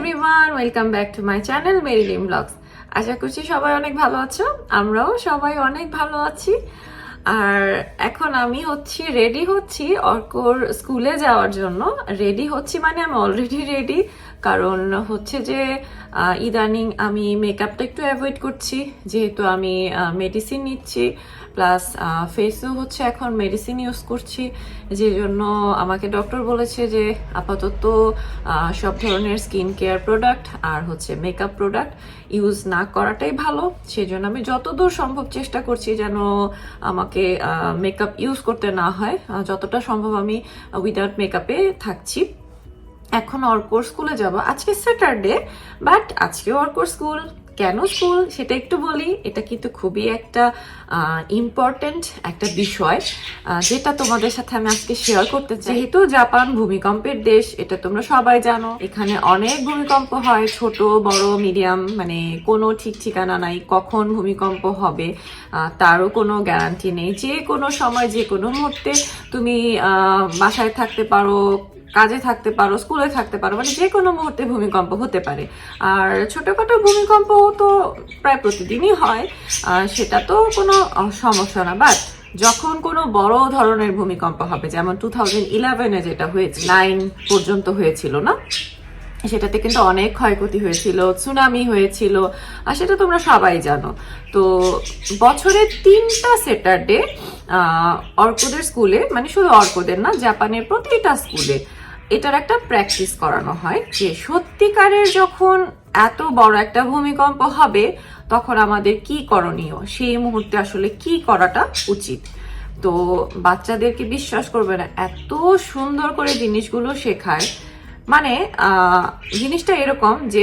Everyone welcome back to my channel Mary Lim blogs আশা করছি সবাই অনেক ভালো আছো, আমরাও সবাই অনেক ভালো আছি। আর এখন আমি হচ্ছি রেডি হচ্ছি অর্কর স্কুলে যাওয়ার জন্য। রেডি হচ্ছি মানে আমি অলরেডি রেডি কারণ হচ্ছে যে ইদানিং আমি মেকআপটা একটু অ্যাভয়েড করছি, যেহেতু আমি মেডিসিন নিচ্ছি। প্লাস ফেসও হচ্ছে এখন মেডিসিন ইউজ করছি যে জন্য আমাকে ডক্টর বলেছে যে আপাতত সব ধরনের স্কিন কেয়ার প্রোডাক্ট আর হচ্ছে মেকআপ প্রোডাক্ট ইউজ না করাটাই ভালো। সেই জন্য আমি যতদূর সম্ভব চেষ্টা করছি যেন আমাকে মেকআপ ইউজ করতে না হয়। যতটা সম্ভব আমি উইদাউট মেকআপে থাকছি। এখন অর্কোর স্কুলে যাব। আজকে স্যাটারডে বাট আজকে অর্কোর স্কুল কেন স্কুল সেটা একটু বলি। এটা কিন্তু খুবই একটা ইম্পর্টেন্ট একটা বিষয় যেটা তোমাদের সাথে আমি আজকে শেয়ার করতে চাই। যেহেতু জাপান ভূমিকম্পের দেশ, এটা তোমরা সবাই জানো। এখানে অনেক ভূমিকম্প হয়, ছোট, বড় মিডিয়াম মানে কোনো ঠিক ঠিকানা নাই, কখন ভূমিকম্প হবে তারও কোনো গ্যারান্টি নেই। যে কোনো সময়, যে কোনো মুহূর্তে তুমি বাসায় থাকতে পারো কাজে থাকতে পারো, স্কুলে থাকতে পারো মানে যে কোনো মুহূর্তে ভূমিকম্প হতে পারে। আর ছোটোখাটো ভূমিকম্প তো প্রায় প্রতিদিনই হয় সেটা তো কোনো সমস্যা না। বাট যখন কোনো বড় ধরনের ভূমিকম্প হবে, যেমন টু থাউজেন্ড ইলেভেনে যেটা হয়েছে নাইন পর্যন্ত হয়েছিল না, সেটাতে কিন্তু অনেক ক্ষয়ক্ষতি হয়েছিল সুনামি হয়েছিল, আর সেটা তোমরা সবাই জানো। তো বছরে তিনটা স্যাটারডে অর্কদের স্কুলে মানে শুধু অর্কদের না, জাপানের প্রতিটা স্কুলে এটার একটা প্র্যাকটিস করানো হয় যে সত্যিকারের যখন এত বড় একটা ভূমিকম্প হবে, তখন আমাদের কি করণীয়? সেই মুহূর্তে আসলে কি করাটা উচিত? তো বাচ্চাদেরকে বিশ্বাস করবে না, এত সুন্দর করে জিনিসগুলো শেখায়। মানে জিনিসটা এরকম যে,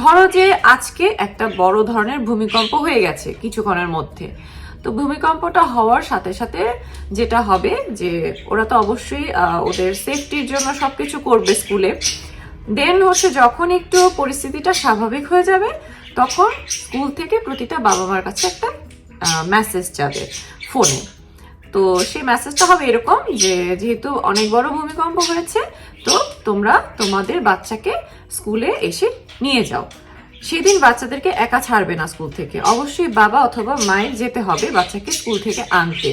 ধরো যে আজকে একটা বড় ধরনের ভূমিকম্প হয়ে গেছে কিছুক্ষণের মধ্যে। তো ভূমিকম্পটা হওয়ার সাথে সাথে যেটা হবে যে ওরা তো অবশ্যই ওদের সেফটির জন্য সবকিছু করবে স্কুলে। দেন হচ্ছে যখন একটু পরিস্থিতিটা স্বাভাবিক হয়ে যাবে, তখন স্কুল থেকে প্রতিটা বাবা মার কাছে একটা মেসেজ যাবে ফোনে। তো সেই মেসেজটা হবে এরকম যে, যেহেতু অনেক বড় ভূমিকম্প হয়েছে, তো তোমরা তোমাদের বাচ্চাকে স্কুলে এসে নিয়ে যাও। সেদিন বাচ্চাদেরকে একা ছাড়বে না স্কুল থেকে। অবশ্যই বাবা অথবা মায়ের যেতে হবে বাচ্চাকে স্কুল থেকে আনতে।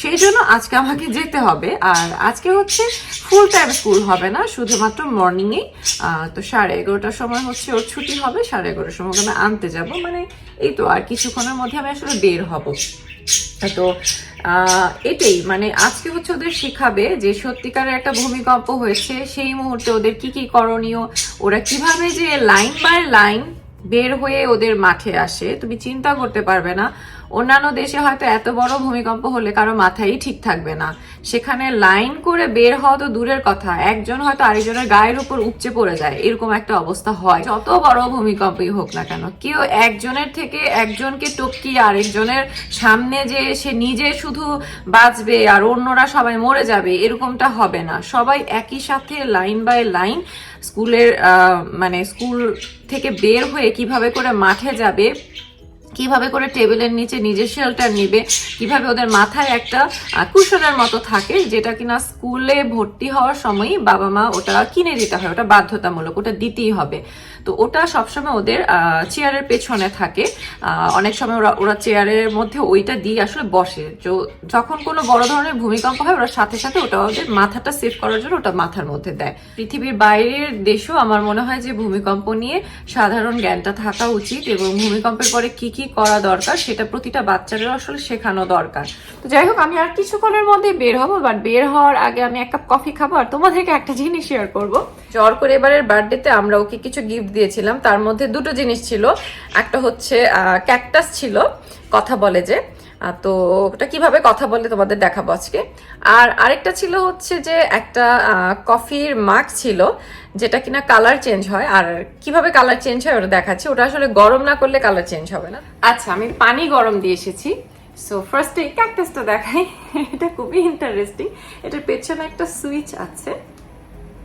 সেই জন্য আজকে আমাকে যেতে হবে। আর আজকে হচ্ছে ফুল টাইম স্কুল হবে না, শুধুমাত্র মর্নিংয়েই তো সাড়ে এগারোটার সময় হচ্ছে ওর ছুটি হবে, সাড়ে এগারোটার সময় আমি আনতে যাব। মানে এই তো, আর কিছুক্ষণের মধ্যে আমি আসলে বের হব। তো এটাই মানে আজকে হচ্ছে ওদের শেখাবে যে সত্যিকারের একটা ভূমিকম্প হয়েছে, সেই মুহূর্তে ওদের কি কি করণীয়, ওরা কীভাবে যে লাইন বাই লাইন বের হয়ে ওদের মাঠে আসে। তুমি চিন্তা করতে পারবে না। অন্যান্য দেশে হয়তো এত বড় ভূমিকম্প হলে কারও মাথায় ঠিক থাকবে না। সেখানে লাইন করে বের হওয়া তো দূরের কথা। একজন হয়তো আরেকজনের গায়ের উপর উপচে পড়ে যায়। এরকম একটা অবস্থা হয়। যত বড় ভূমিকম্পই হোক না কেন, কেউ একজনের থেকে একজনকে টপকিয়ে আরেকজনের সামনে যে সে নিজে শুধু বাঁচবে আর অন্যরা সবাই মরে যাবে, এরকমটা হবে না। সবাই একই সাথে লাইন বাই লাইন স্কুলের মানে স্কুল থেকে বের হয়ে কীভাবে করে মাঠে যাবে কীভাবে করে টেবিলের নিচে নিজের শেল্টার নিবে, কীভাবে ওদের মাথায় একটা কুশনের মতো থাকে, যেটা কিনা স্কুলে ভর্তি হওয়ার সময়ই বাবা মা ওটা কিনে দিতে হয়, ওটা বাধ্যতামূলক, ওটা দিতেই হবে। তো ওটা সবসময় ওদের চেয়ারের পেছনে থাকে। অনেক সময় ওরা ওরা চেয়ারের মধ্যে ওইটা দিয়ে আসলে বসে। যখন কোনো বড় ধরনের ভূমিকম্প হয়, ওরা সাথে সাথে ওটা ওদের মাথাটা সেভ করার জন্য ওটা মাথার মধ্যে দেয়। পৃথিবীর বাইরের দেশেও আমার মনে হয় যে ভূমিকম্প নিয়ে সাধারণ জ্ঞানটা থাকা উচিত এবং ভূমিকম্পের পরে কি কি করা দরকার সেটা প্রতিটা বাচ্চাদের আসলে শেখানো দরকার। তো যাই হোক, আমি আর কিছুক্ষণের মধ্যে বের হব বাট বের হওয়ার আগে আমি এক কাপ কফি খাব আর তোমাদেরকে একটা জিনিস শেয়ার করব। জ্বর করে এবারের বার্থডেতে আমরা ওকে কিছু গিফট দিয়েছিলাম। তার মধ্যে দুটো জিনিস ছিল। একটা হচ্ছে ক্যাকটাস ছিল, কথা বলে যে। তো ওটা কীভাবে কথা বলে তোমাদের দেখাবো আজকে। আর আরেকটা ছিল হচ্ছে যে একটা কফির মাগ ছিল, যেটা কিনা কালার চেঞ্জ হয়। আর কীভাবে কালার চেঞ্জ হয় ওটা দেখাচ্ছি। ওটা আসলে গরম না করলে কালার চেঞ্জ হবে না। আচ্ছা আমি পানি গরম দিয়ে এসেছি। সো ফার্স্টে ক্যাকটাসটা দেখাই। এটা খুবই ইন্টারেস্টিং এটার পেছনে একটা সুইচ আছে।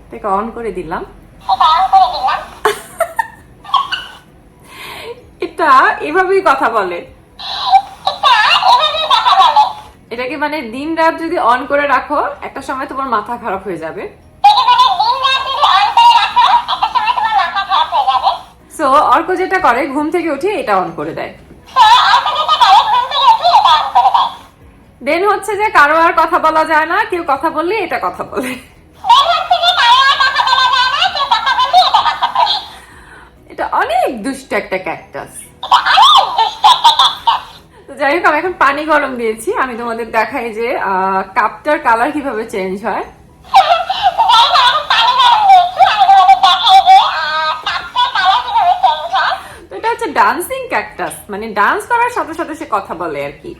এটাকে অন করে দিলাম। এটা এভাবেই কথা বলে। এটাকে মানে দিন রাত যদি অন করে রাখো, একটা সময় তোমার মাথা খারাপ হয়ে যাবে। সো অর্ক যেটা করে, ঘুম থেকে উঠে এটা অন করে দেয়। দেন হচ্ছে যে কারও আর কথা বলা যায় না, কেউ কথা বললে এটা কথা বলে। এটা অনেক দুষ্ট একটা ক্যাকটাস যাই হোক, আমি এখন পানি গরম দিয়েছি। আমি তোমাদের দেখাই যে কাপটার কালার কীভাবে চেঞ্জ হয়। এটা হচ্ছে ডান্সিং ক্যাকটাস মানে ডান্স করার সাথে সাথে সে কথা বলে আর কি।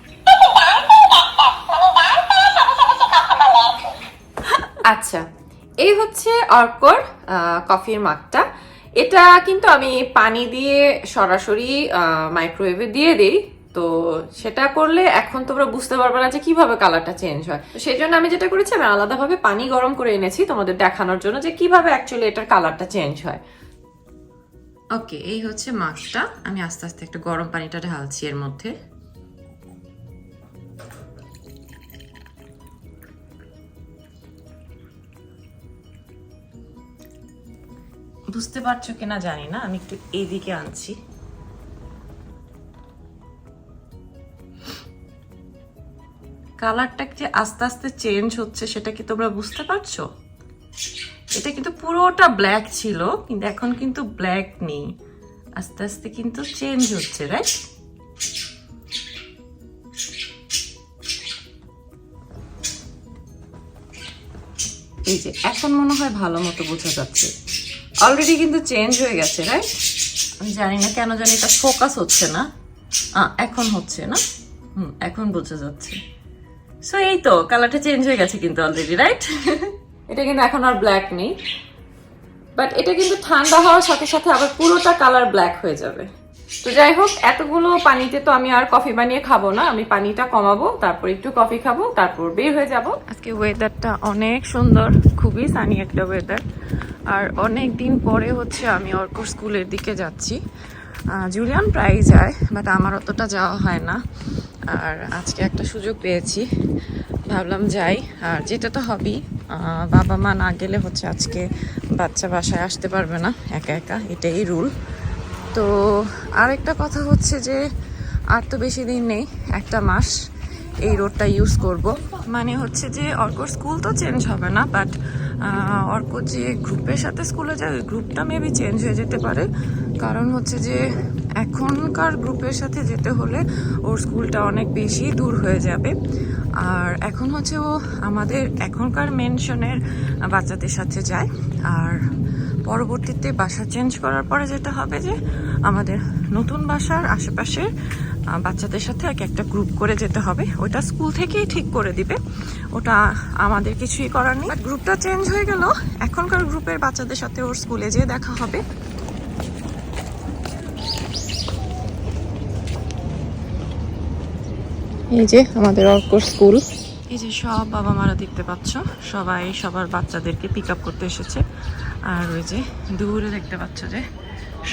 আচ্ছা এই হচ্ছে অর্কর কফির মাগটা। এটা কিন্তু আমি পানি দিয়ে সরাসরি মাইক্রোওয়েভে দিয়ে দিই। তো সেটা করলে এখন তোমরা বুঝতে পারবে না যে কীভাবে কালারটা চেঞ্জ হয়। সেই জন্য আমি যেটা করেছি, আমি আলাদাভাবে পানি গরম করে এনেছি তোমাদের দেখানোর জন্য যে কীভাবে অ্যাকচুয়ালি এটার কালারটা চেঞ্জ হয়। ওকে, এই হচ্ছে মাছটা আমি আস্তে আস্তে একটু গরম পানিটা ঢালছি এর মধ্যে। বুঝতে পারছ কিনা জানি না, আমি একটু এইদিকে আনছি। কালারটা যে আস্তে আস্তে চেঞ্জ হচ্ছে, সেটা কি তোমরা বুঝতে পারছ? এটা কিন্তু পুরোটা ব্ল্যাক ছিল, কিন্তু এখন কিন্তু ব্ল্যাক নেই। আস্তে আস্তে কিন্তু চেঞ্জ হচ্ছে রাইট এই যে, এখন মনে হয় ভালো মতো বোঝা যাচ্ছে। অলরেডি কিন্তু চেঞ্জ হয়ে গেছে রাইট আমি জানি না কেন জানি এটা ফোকাস হচ্ছে না। এখন হচ্ছে না। হুম, এখন বোঝা যাচ্ছে। সো এই তো কালারটা চেঞ্জ হয়ে গেছে কিন্তু অলরেডি রাইট এটা কিন্তু এখন আর ব্ল্যাক নেই। বাট এটা কিন্তু ঠান্ডা হওয়ার সাথে সাথে আবার পুরোটা কালার ব্ল্যাক হয়ে যাবে। তো যাই হোক এতগুলো পানিতে তো আমি আর কফি বানিয়ে খাব না। আমি পানিটা কমাবো তারপর একটু কফি খাব তারপর বের হয়ে যাব। আজকে ওয়েদারটা অনেক সুন্দর খুবই সানি একটা ওয়েদার আর অনেক দিন পরে হচ্ছে আমি অর্ক স্কুলের দিকে যাচ্ছি। জুলিয়ান প্রায় যায় বাট আমার অতটা যাওয়া হয় না। আর আজকে একটা সুযোগ পেয়েছি। ভাবলাম যাই, আর যেটা তো হবেই বাবা মা না গেলে হচ্ছে আজকে বাচ্চা বাসায় আসতে পারবে না, একা একা, এটাই রুল। তো আরেকটা কথা হচ্ছে যে, আর তো বেশি দিন নেই, একটা মাস এই রোডটা ইউজ করব। মানে হচ্ছে যে, অর্কর স্কুল তো চেঞ্জ হবে না বাট অর্ক যে গ্রুপের সাথে স্কুলে যায়, ওই গ্রুপটা মেবি চেঞ্জ হয়ে যেতে পারে। কারণ হচ্ছে যে এখনকার গ্রুপের সাথে যেতে হলে ওর স্কুলটা অনেক বেশি দূর হয়ে যাবে। আর এখন হচ্ছে ও আমাদের এখনকার মেনশনের বাচ্চাদের সাথে যায়। আর পরবর্তীতে বাসা চেঞ্জ করার পরে যেটা হবে যে আমাদের নতুন বাসার আশেপাশের বাচ্চাদের সাথে এক একটা গ্রুপ করে যেতে হবে। ওটা স্কুল থেকেই ঠিক করে দিবে। ওটা আমাদের কিছুই করার নেই। গ্রুপটা চেঞ্জ হয়ে গেল। এখনকার গ্রুপের বাচ্চাদের সাথে ওর স্কুলে যেয়ে দেখা হবে। এই যে আমাদের অর্কর স্কুল। এই যে সব বাবা মারা দেখতে পাচ্ছ সবাই সবার বাচ্চাদেরকে পিক আপ করতে এসেছে। আর ওই যে দূরে দেখতে পাচ্ছ যে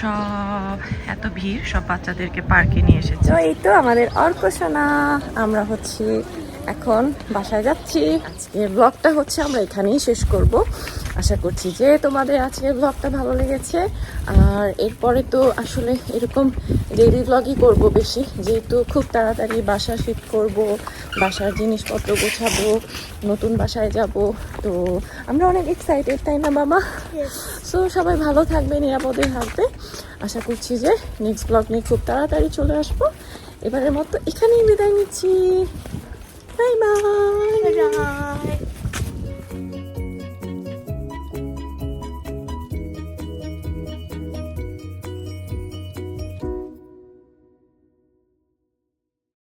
সব এত ভিড় সব বাচ্চাদেরকে পার্কে নিয়ে এসেছে। এই তো আমাদের অর্ক সোনা আমরা হচ্ছে এখন বাসায় যাচ্ছি। আজকের ব্লগটা হচ্ছে আমরা এখানেই শেষ করব। আশা করছি যে তোমাদের আজকের ব্লগটা ভালো লেগেছে। আর এরপরে তো আসলে এরকম ডেইলি ব্লগই করব বেশি। যেহেতু খুব তাড়াতাড়ি বাসা শিফট করব বাসার জিনিসপত্র গোছাবো নতুন বাসায় যাব তো আমরা অনেক এক্সাইটেড তাই না মামা? সো সবাই ভালো থাকবে নিরাপদে থাকবে। আশা করছি যে নেক্সট ব্লগ নিয়ে খুব তাড়াতাড়ি চলে আসব। এবারের মতো এখানেই বিদায় নিচ্ছি।